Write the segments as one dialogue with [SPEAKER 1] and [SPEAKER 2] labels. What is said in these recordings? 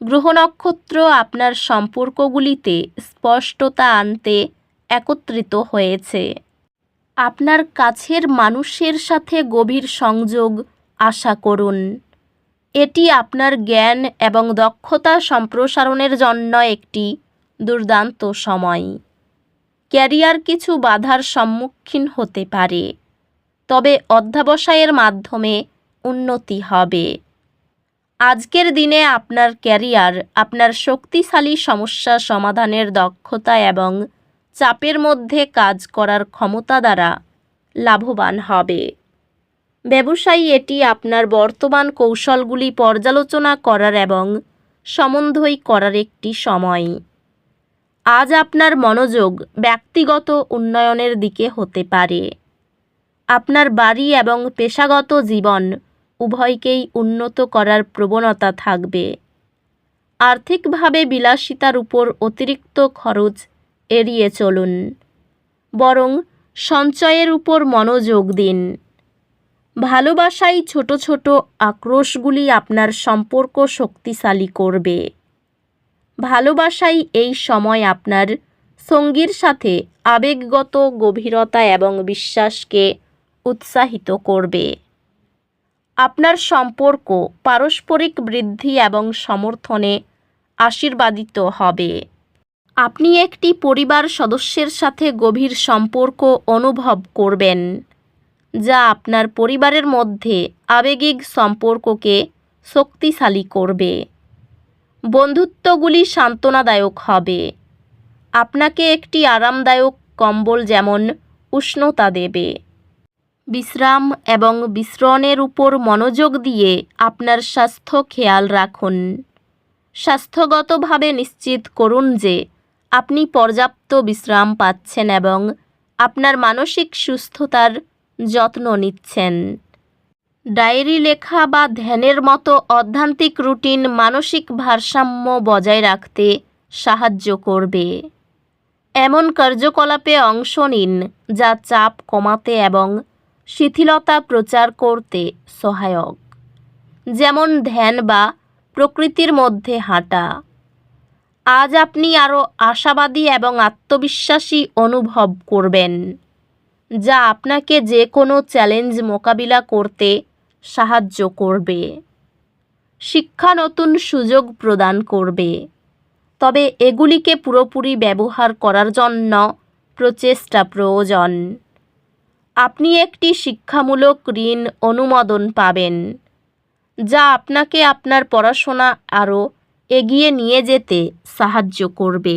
[SPEAKER 1] গ্রহ নক্ষত্র আপনার সম্পর্কগুলিতে স্পষ্টতা আনতে একত্রিত হয়েছে। আপনার কাছের মানুষের সাথে গভীর সংযোগ আশা করুন। এটি আপনার জ্ঞান এবং দক্ষতা সম্প্রসারণের জন্য একটি দুর্দান্ত সময়। ক্যারিয়ার কিছু বাধার সম্মুখীন হতে পারে, তবে অধ্যাবসায়ের মাধ্যমে উন্নতি হবে। আজকের দিনে আপনার ক্যারিয়ার, আপনার শক্তিশালী সমস্যা সমাধানের দক্ষতা এবং চাপের মধ্যে কাজ করার ক্ষমতা দ্বারা লাভবান হবে। ব্যবসায়ী এটি আপনার বর্তমান কৌশলগুলি পর্যালোচনা করার এবং সমন্বয় করার একটি সময়। আজ আপনার মনোযোগ ব্যক্তিগত উন্নয়নের দিকে হতে পারে। আপনার বাড়ি এবং পেশাগত জীবন উভয়কেই উন্নত করার প্রবণতা থাকবে। আর্থিকভাবে বিলাসিতার উপর অতিরিক্ত খরচ এড়িয়ে চলুন। বরং সঞ্চয়ের উপর মনোযোগ দিন। ভালোবাসাই ছোট ছোট আক্রোশগুলি আপনার সম্পর্ক শক্তিশালী করবে। ভালোবাসাই এই সময় আপনার সঙ্গীর সাথে আবেগগত গভীরতা এবং বিশ্বাসকে উৎসাহিত করবে। আপনার সম্পর্ক পারস্পরিক বৃদ্ধি এবং সমর্থনে আশীর্বাদিত হবে। আপনি একটি পরিবার সদস্যের সাথে গভীর সম্পর্ক অনুভব করবেন, যা আপনার পরিবারের মধ্যে আবেগিক সম্পর্ককে শক্তিশালী করবে। বন্ধুত্বগুলি সান্ত্বনাদায়ক হবে। আপনাকে একটি আরামদায়ক কম্বল যেমন উষ্ণতা দেবে। বিশ্রাম এবং বিশ্রণের উপর মনোযোগ দিয়ে আপনার স্বাস্থ্য খেয়াল রাখুন। স্বাস্থ্যগতভাবে নিশ্চিত করুন যে আপনি পর্যাপ্ত বিশ্রাম পাচ্ছেন এবং আপনার মানসিক সুস্থতার যত্ন নিচ্ছেন। ডায়েরি লেখা বা ধ্যানের মতো অধ্যান্তিক রুটিন মানসিক ভারসাম্য বজায় রাখতে সাহায্য করবে। এমন কার্যকলাপে অংশ নিন যা চাপ কমাতে এবং শিথিলতা প্রচার করতে সহায়ক। যেমন ধ্যান বা প্রকৃতির মধ্যে হাঁটা। আজ আপনি আরও আশাবাদী এবং আত্মবিশ্বাসী অনুভব করবেন, যা আপনাকে যে কোনো চ্যালেঞ্জ মোকাবিলা করতে সাহায্য করবে। শিক্ষা নতুন সুযোগ প্রদান করবে। তবে এগুলিকে পুরোপুরি ব্যবহার করার জন্য প্রচেষ্টা প্রয়োজন। আপনি একটি শিক্ষামূলক ঋণ অনুমোদন পাবেন, যা আপনাকে আপনার পড়াশোনা আরও এগিয়ে নিয়ে যেতে সাহায্য করবে।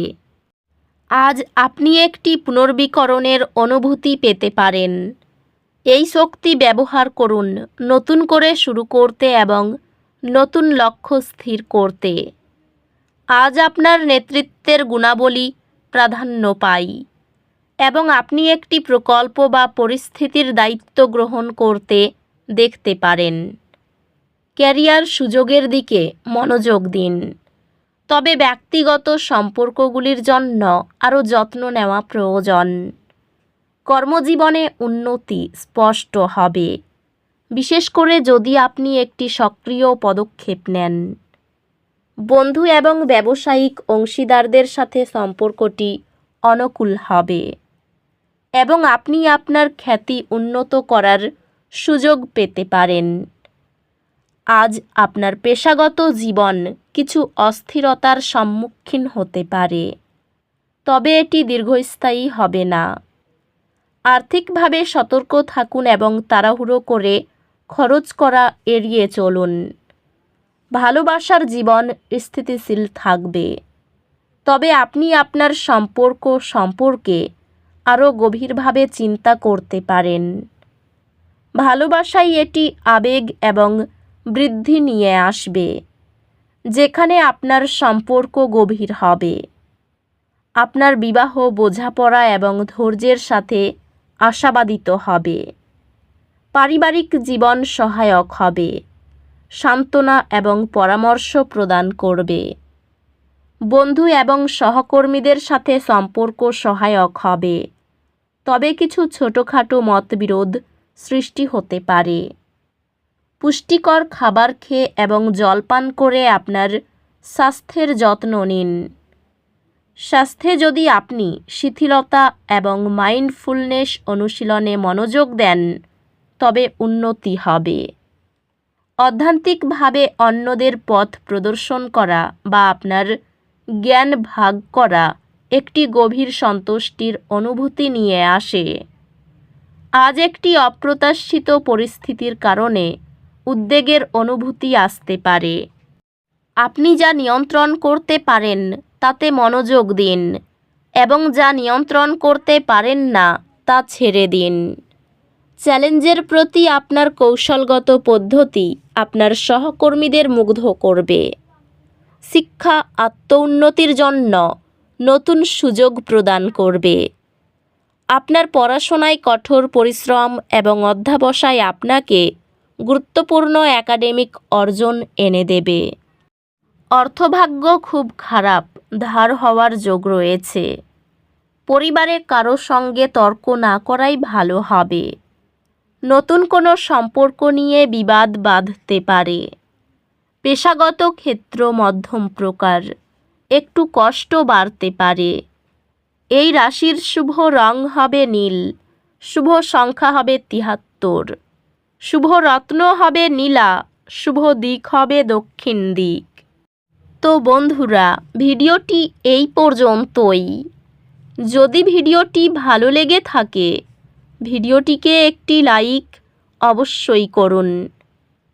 [SPEAKER 1] আজ আপনি একটি পুনর্বীকরণের অনুভূতি পেতে পারেন। এই শক্তি ব্যবহার করুন নতুন করে শুরু করতে এবং নতুন লক্ষ্য স্থির করতে। আজ আপনার নেতৃত্বের গুণাবলী প্রাধান্য পাই। এবং আপনি একটি প্রকল্প বা পরিস্থিতির দায়িত্ব গ্রহণ করতে দেখতে পারেন। ক্যারিয়ার সুযোগের দিকে মনোযোগ দিন। তবে ব্যক্তিগত সম্পর্কগুলির জন্য আরও যত্ন নেওয়া প্রয়োজন। কর্মজীবনে উন্নতি স্পষ্ট হবে। বিশেষ করে যদি আপনি একটি সক্রিয় পদক্ষেপ নেন। বন্ধু এবং ব্যবসায়িক অংশীদারদের সাথে সম্পর্কটি অনুকূল হবে। এবং আপনি আপনার খ্যাতি উন্নত করার সুযোগ পেতে পারেন। আজ আপনার পেশাগত জীবন কিছু অস্থিরতার সম্মুখীন হতে পারে। তবে এটি দীর্ঘস্থায়ী হবে না। আর্থিকভাবে সতর্ক থাকুন এবং তাড়াহুড়ো করে খরচ করা এড়িয়ে চলুন। ভালোবাসার জীবন স্থিতিশীল থাকবে। তবে আপনি আপনার সম্পর্ক সম্পর্কে আরও গভীরভাবে চিন্তা করতে পারেন। ভালোবাসাই এটি আবেগ এবং বৃদ্ধি নিয়ে আসবে, যেখানে আপনার সম্পর্ক গভীর হবে। আপনার বিবাহ, বোঝাপড়া এবং ধৈর্যের সাথে আশাবাদিত হবে। পারিবারিক জীবন সহায়ক হবে। সান্ত্বনা এবং পরামর্শ প্রদান করবে। বন্ধু এবং সহকর্মীদের সাথে সম্পর্ক সহায়ক হবে। তবে কিছু ছোটোখাটো মতবিরোধ সৃষ্টি হতে পারে। পুষ্টিকর খাবার খেয়ে এবং জলপান করে আপনার স্বাস্থ্যের যত্ন নিন। স্বাস্থ্যে যদি আপনি শিথিলতা এবং মাইন্ডফুলনেস অনুশীলনে মনোযোগ দেন, তবে উন্নতি হবে। অধ্যান্তিকভাবে অন্যদের পথ প্রদর্শন করা বা আপনার জ্ঞান ভাগ করা একটি গভীর সন্তুষ্টির অনুভূতি নিয়ে আসে। আজ একটি অপ্রত্যাশিত পরিস্থিতির কারণে উদ্বেগের অনুভূতি আসতে পারে। আপনি যা নিয়ন্ত্রণ করতে পারেন, তাতে মনোযোগ দিন এবং যা নিয়ন্ত্রণ করতে পারেন না, তা ছেড়ে দিন। চ্যালেঞ্জের প্রতি আপনার কৌশলগত পদ্ধতি আপনার সহকর্মীদের মুগ্ধ করবে। শিক্ষা আত্মউন্নতির জন্য নতুন সুযোগ প্রদান করবে। আপনার পড়াশোনায় কঠোর পরিশ্রম এবং অধ্যাবসায় আপনাকে গুরুত্বপূর্ণ একাডেমিক অর্জন এনে দেবে। অর্থভাগ্য খুব খারাপ, ধার হওয়ার যোগ রয়েছে। পরিবারে কারও সঙ্গে তর্ক না করাই ভালো হবে। নতুন কোনো সম্পর্ক নিয়ে বিবাদ বাঁধতে পারে। পেশাগত ক্ষেত্র মধ্যম প্রকার, একটু কষ্ট বাড়তে পারে। এই রাশির শুভ রং হবে নীল, শুভ সংখ্যা হবে তিহাত্তর, শুভ রত্ন হবে নীলা, শুভ দিক হবে দক্ষিণ দিক। তো বন্ধুরা, ভিডিওটি এই পর্যন্তই। যদি ভিডিওটি ভালো লেগে থাকে, ভিডিওটিকে একটি লাইক অবশ্যই করুন।